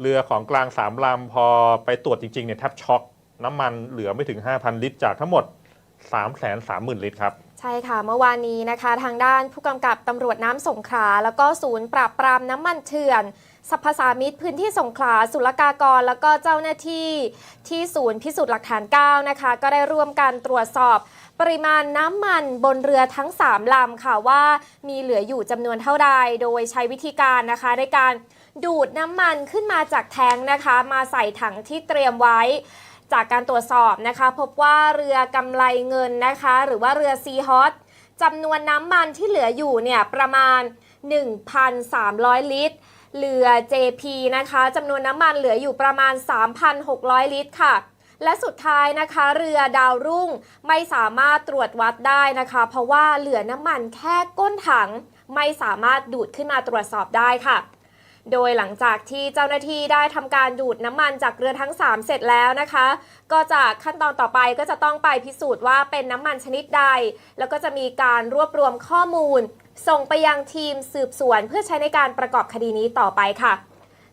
เรือของกลางสามลำพอไปตรวจจริงๆเนี่ยแทบช็อก น้ำมันเหลือไม่ถึง 5,000 ลิตร จากทั้งหมด 330,000 ลิตรครับ ใช่ค่ะ เมื่อวานนี้นะคะ ทางด้านผู้กำกับตำรวจน้ำสงขลาแล้วก็ศูนย์ปราบปรามน้ำมันเถื่อนสรรพสามิตพื้นที่สงขลาศุลกากร แล้วก็เจ้าหน้าที่ที่ศูนย์พิสูจน์หลักฐาน 9 นะคะ ก็ได้ร่วมกันตรวจสอบ ปริมาณน้ำมันบนเรือทั้ง 3ลำค่ะว่ามีเหลืออยู่จำนวนเท่าใด โดยใช้วิธีการนะคะในการดูดน้ำมันขึ้นมาจากแทงนะคะ มาใส่ถังที่เตรียมไว้ จากการตรวจสอบนะคะ พบว่าเรือกำไรเงินนะคะ หรือว่าเรือซีฮอตจำนวนน้ำมันที่เหลืออยู่เนี่ยประมาณ 1,300 ลิตร เรือ JP นะคะจำนวนน้ำมันเหลืออยู่ประมาณ 3,600 ลิตรค่ะ และสุดท้ายนะคะเรือดาวรุ่งไม่สามารถตรวจวัดได้นะคะ เพราะว่าเหลือน้ำมันแค่ก้นถัง ไม่สามารถดูดขึ้นมาตรวจสอบได้ค่ะ โดยหลังจากที่เจ้าหน้าที่ได้ทำการดูดน้ำมันจากเรือทั้ง 3 เสร็จแล้วนะคะ ก็จากขั้นตอนต่อไปก็จะต้องไปพิสูจน์ว่าเป็นน้ำมันชนิดใด แล้วก็จะมีการรวบรวมข้อมูล ส่งไปยังทีมสืบสวนเพื่อใช้ในการประกอบคดีนี้ต่อไปค่ะ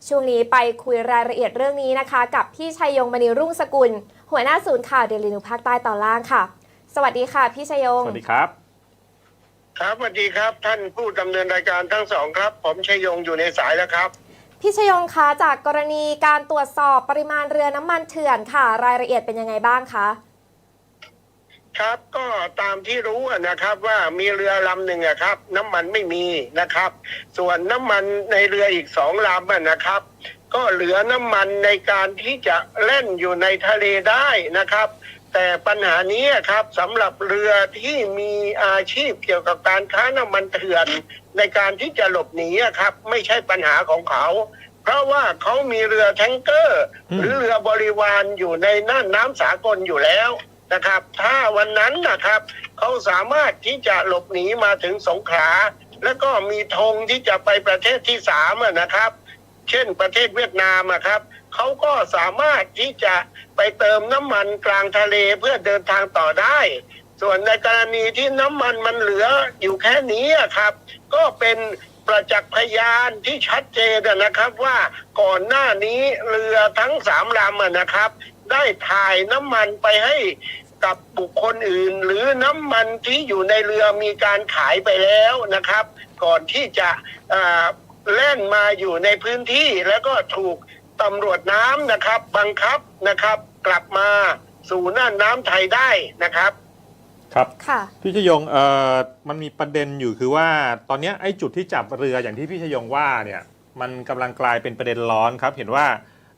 ช่วงนี้ไปคุยรายละเอียดเรื่องนี้นะคะ กับพี่ชัยยงมณีรุ่งสกุล หัวหน้าศูนย์ข่าวเดลินิวภาคใต้ตอนล่างค่ะ สวัสดีค่ะ พี่ชัยยง สวัสดีครับ ครับสวัสดีครับ ท่านผู้ดำเนินรายการทั้งสองครับ ผมชัยยงอยู่ในสายแล้วครับ พี่ชยงคะจากกรณีการตรวจสอบปริมาณเรือน้ำมันเถื่อนค่ะ รายละเอียดเป็นยังไงบ้างคะ ครับ ก็ตามที่รู้นะครับ ว่ามีเรือลำหนึ่งครับ น้ำมันไม่มีนะครับ ส่วนน้ำมันในเรืออีกสองลำนะครับ ก็เหลือน้ำมันในการที่จะเล่นอยู่ในทะเลได้นะครับ แต่ปัญหานี้ครับสำหรับเรือที่มีอาชีพเกี่ยวกับการค้าน้ำมันเถื่อน ในการที่จะหลบหนีครับ ไม่ใช่ปัญหาของเขาเพราะว่าเขามีเรือแทงเกอร์ หรือเรือบริวารอยู่ในน่านน้ำสากลอยู่แล้ว นะครับ ถ้าวันนั้นนะครับเขาสามารถที่จะหลบหนีมาถึงสงขลาแล้วก็มีธงที่จะไปประเทศที่สามนะครับ เช่นประเทศเวียดนามอะครับเขาก็สามารถที่จะไปเติมน้ำมันกลางทะเลเพื่อเดินทางต่อได้ ส่วนในกรณีที่น้ำมันมันเหลืออยู่แค่นี้อะครับ ก็เป็นประจักษ์พยานที่ชัดเจนนะครับว่าก่อนหน้านี้เรือทั้งสามลำอะนะครับ ได้ถ่ายน้ำมันไปให้ กับบุคคลอื่น หรือน้ำมันที่อยู่ในเรือมีการขายไปแล้วนะครับ ก่อนที่จะอ่าแล่นมาอยู่ในพื้นที่แล้วก็ถูกตำรวจน้ำนะครับ บังคับนะครับ กลับมาสู่น่านน้ำไทยได้นะครับครับค่ะพี่ชยงเอ่อมันมีประเด็นอยู่คือว่า ตอนเนี้ยไอ้จุดที่จับเรืออย่างที่พี่ชยงว่าเนี่ยมันกำลังกลายเป็นประเด็นร้อนครับ เห็นว่า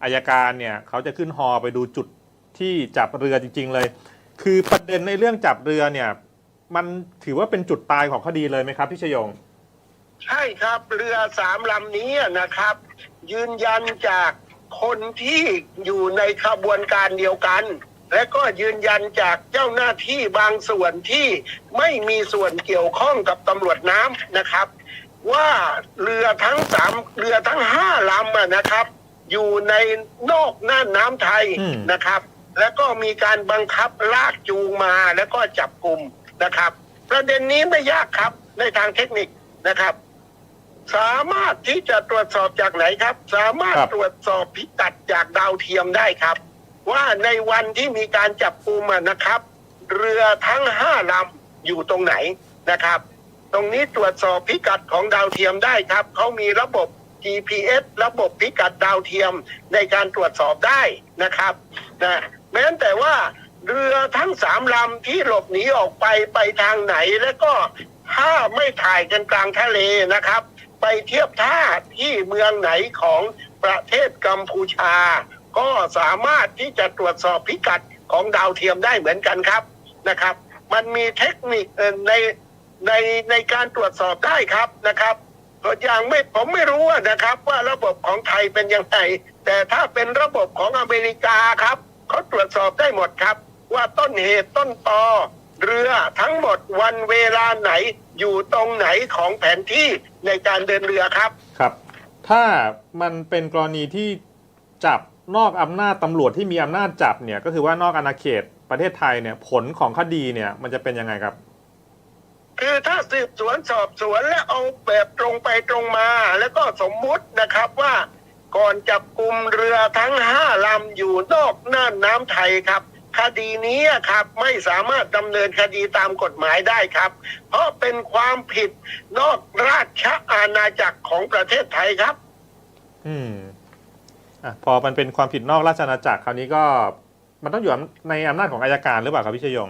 อายการเนี่ยเขาจะขึ้นฮอไปดูจุดที่จับเรือจริง ๆ เลย คือประเด็นในเรื่องจับเรือเนี่ย มันถือว่าเป็นจุดตายของคดีเลยไหมครับพี่ชยง ใช่ครับเรือสามลำนี้นะครับ ยืนยันจากคนที่อยู่ในขบวนการเดียวกัน และก็ยืนยันจากเจ้าหน้าที่บางส่วนที่ไม่มีส่วนเกี่ยวข้องกับตำรวจน้ำนะครับ ว่าเรือทั้งสามเรือทั้งห้าลำอะนะครับ อยู่ในนอกน่านน้ำไทยอืมนะครับ แล้วก็มีการบังคับลากจูงมาแล้วก็จับกลุ่มนะครับ ประเด็นนี้ไม่ยากครับในทางเทคนิคนะครับ สามารถที่จะตรวจสอบจากไหนครับ สามารถครับ ตรวจสอบพิกัดจากดาวเทียมได้ครับ ว่าในวันที่มีการจับกลุ่มอะนะครับ เรือทั้งห้าลำอยู่ตรงไหนนะครับ ตรงนี้ตรวจสอบพิกัดของดาวเทียมได้ครับเขามีระบบ GPS ระบบพิกัดดาวเทียมในการตรวจสอบได้นะครับนะ แม้แต่ว่าเรือทั้งสามลำที่หลบหนีออกไปไปทางไหนแล้วก็ถ้าไม่ถ่ายกันกลางทะเลนะครับ ไปเทียบท่าที่เมืองไหนของประเทศกัมพูชา ก็สามารถที่จะตรวจสอบพิกัดของดาวเทียมได้เหมือนกันครับนะครับ มันมีเทคนิคในในในการตรวจสอบได้ครับนะครับตัวอย่างไม่ผมไม่รู้นะครับว่าระบบของไทยเป็นยังไงแต่ถ้าเป็นระบบของอเมริกาครับ เขาตรวจสอบได้หมดครับ ว่าต้นเหตุต้นตอเรือทั้งหมดวันเวลาไหนอยู่ตรงไหนของแผนที่ในการเดินเรือครับครับ ถ้ามันเป็นกรณีที่จับนอกอำนาจตำรวจที่มีอำนาจจับเนี่ยก็คือว่านอกอาณาเขตประเทศไทยเนี่ยผลของคดีเนี่ยมันจะเป็นยังไงครับคือถ้าสืบสวนสอบสวนและเอาแบบตรงไปตรงมา แล้วก็สมมุตินะครับว่า ก่อนจับกลุ่มเรือทั้งห้าลำอยู่นอกน่านน้ำไทยครับ คดีนี้ครับไม่สามารถดำเนินคดีตามกฎหมายได้ครับ เพราะเป็นความผิดนอกราชอาณาจักรของประเทศไทยครับ อืมอะพอมันเป็นความผิดนอกราชอาณาจักรคราวนี้ก็มันต้องอยู่ในอำนาจของอายการหรือเปล่าครับพี่ชยง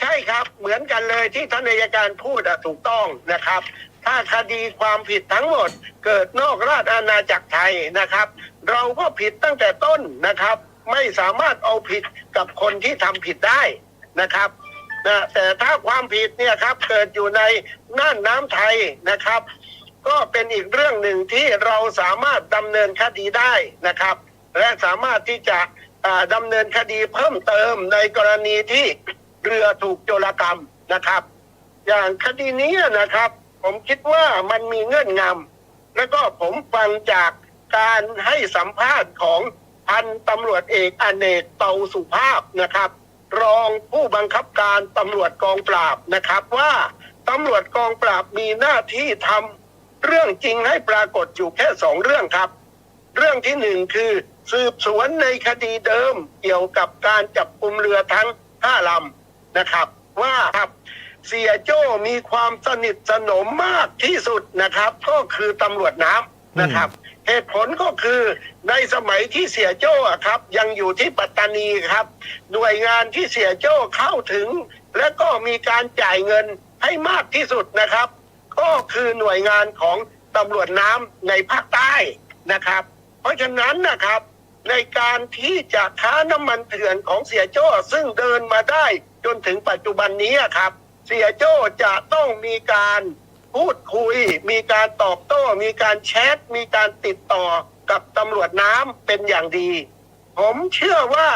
ใช่ครับเหมือนกันเลยที่ท่านอัยการพูดอะถูกต้องนะครับ ถ้าคดีความผิดทั้งหมด เกิดนอกราชอาณาจักรไทยนะครับ เราก็ผิดตั้งแต่ต้นนะครับ ไม่สามารถเอาผิดกับคนที่ทำผิดได้นะครับนะแต่ถ้าความผิดเนี่ยครับเกิดอยู่ในน่านน้ำไทยนะครับ ก็เป็นอีกเรื่องหนึ่งที่เราสามารถดำเนินคดีได้นะครับ และสามารถที่จะอ่าดำเนินคดีเพิ่มเติมในกรณีที่เรือถูกโจรกรรมนะครับ อย่างคดีนี้นะครับ ผมคิดว่ามันมีเงื่อนงำแล้วก็ผมฟังจากการให้สัมภาษณ์ของพันตำรวจเอกอเนกเตาสุภาพนะครับ รองผู้บังคับการตำรวจกองปราบนะครับว่าตำรวจกองปราบมีหน้าที่ทำเรื่องจริงให้ปรากฏอยู่แค่สองเรื่องครับ เรื่องที่หนึ่งคือสืบสวนในคดีเดิมเกี่ยวกับการจับกลุ่มเรือทั้งห้าลำนะครับ ว่าครับ เสียโจ้มีความสนิทสนมมากที่สุดนะครับ ก็คือตำรวจน้ำนะครับ เหตุผลก็คือในสมัยที่เสียโจ้อะครับ ยังอยู่ที่ปัตตานีครับ หน่วยงานที่เสียโจ้เข้าถึง และก็มีการจ่ายเงินให้มากที่สุดนะครับ ก็คือหน่วยงานของตำรวจน้ำในภาคใต้นะครับ เพราะฉะนั้นนะครับในการที่จะค้าน้ำมันเถื่อนของเสียโจ้ซึ่งเดินมาได้จนถึงปัจจุบันนี้อะครับ เสียโจ้จะต้องมีการพูดคุย มีการตอบโต้ มีการแชท มีการติดต่อกับตำรวจน้ำเป็นอย่างดี ผมเชื่อว่า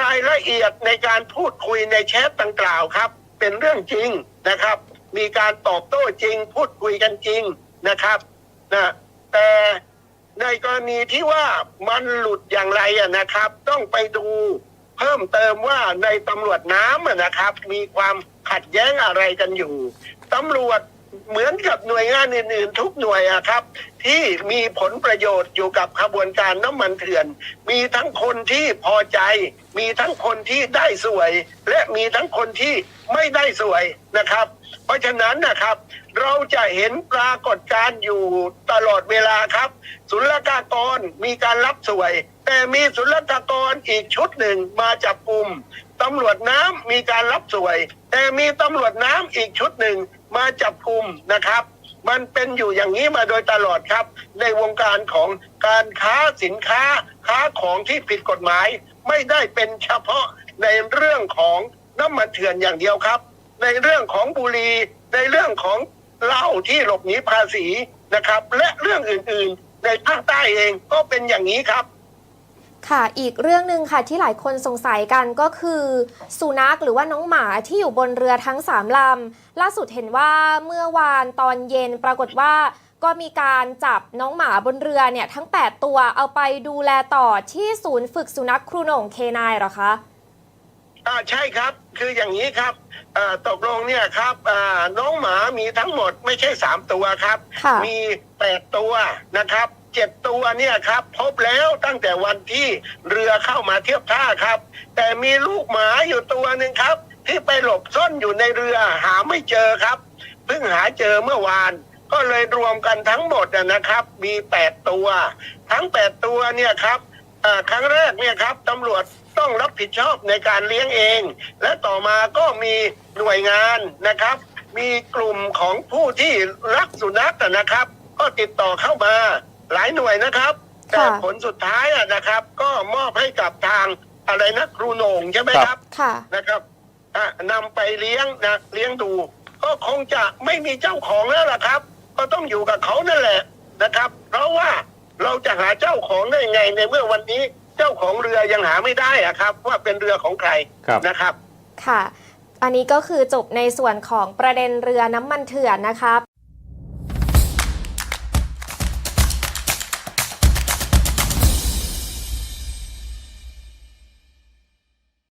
รายละเอียดในการพูดคุยในแชทดังกล่าวครับ เป็นเรื่องจริงนะครับ มีการตอบโต้จริง พูดคุยกันจริงนะครับนะแต่ในกรณีที่ว่ามันหลุดอย่างไรอะนะครับ ต้องไปดูเพิ่มเติมว่าในตำรวจน้ำนะครับ มีความ ขัดแย้งอะไรกันอยู่ตำรวจเหมือนกับหน่วยงานอื่นๆ ทุกหน่วยอะครับ ที่มีผลประโยชน์อยู่กับขบวนการน้ำมันเถื่อน มีทั้งคนที่พอใจ มีทั้งคนที่ได้สวย และมีทั้งคนที่ไม่ได้สวยนะครับ เพราะฉะนั้นนะครับ เราจะเห็นปรากฏการณ์อยู่ตลอดเวลาครับ ศุลกากรมีการรับสวย แต่มีศุลกากรอีกชุดหนึ่งมาจับกลุ่มตำรวจน้ำมีการรับสวย แต่มีตำรวจน้ำอีกชุดหนึ่งมาจับกลุ่มนะครับ มันเป็นอยู่อย่างนี้มาโดยตลอดครับ ในวงการของการค้าสินค้าค้าของที่ผิดกฎหมาย ไม่ได้เป็นเฉพาะในเรื่องของน้ำมันเถื่อนอย่างเดียวครับ ในเรื่องของบุหรี่ในเรื่องของเหล้าที่หลบหนีภาษีนะครับ และเรื่องอื่นๆ ในภาคใต้เองก็เป็นอย่างนี้ครับ ค่ะ อีกเรื่องหนึ่งค่ะที่หลายคนสงสัยกันก็คือสุนัขหรือว่าน้องหมาที่อยู่บนเรือทั้งสามลำ ล่าสุดเห็นว่าเมื่อวานตอนเย็นปรากฏว่าก็มีการจับน้องหมาบนเรือเนี่ยทั้ง 8 ตัวเอาไปดูแลต่อที่ศูนย์ฝึกสุนัขครูโหน่งเคนายเหรอคะอ่าใช่ครับคืออย่างนี้ครับอ่าตกลงเนี่ยครับอ่าน้องหมามีทั้งหมดไม่ใช่สามตัวครับค่ะมีแปดตัวนะครับ เจ็ดตัวเนี่ยครับ พบแล้วตั้งแต่วันที่เรือเข้ามาเทียบท่าครับ แต่มีลูกหมาอยู่ตัวหนึ่งครับ ที่ไปหลบซ่อนอยู่ในเรือหาไม่เจอครับเพิ่งหาเจอเมื่อวาน ก็เลยรวมกันทั้งหมดนะครับ มีแปดตัว ทั้งแปดตัวเนี่ยครับครั้งแรกเนี่ยครับตำรวจต้องรับผิดชอบในการเลี้ยงเอง และต่อมาก็มีหน่วยงานนะครับ มีกลุ่มของผู้ที่รักสุนัขนะครับ ก็ติดต่อเข้ามา หลายหน่วยนะครับ แต่ค่ะผลสุดท้ายอะนะครับ ก็มอบให้กับทางอะไรนะครูโหนงใช่ไหมครับค่ะนะครับอะนำไปเลี้ยงนะเลี้ยงดู ก็คงจะไม่มีเจ้าของแล้วล่ะครับ ก็ต้องอยู่กับเขานั่นแหละนะครับ เพราะว่าเราจะหาเจ้าของได้ไงในเมื่อวันนี้เจ้าของเรือยังหาไม่ได้อะครับ ว่าเป็นเรือของใครครับนะครับ ค่ะ อันนี้ก็คือจบในส่วนของประเด็นเรือน้ำมันเถื่อนนะคะ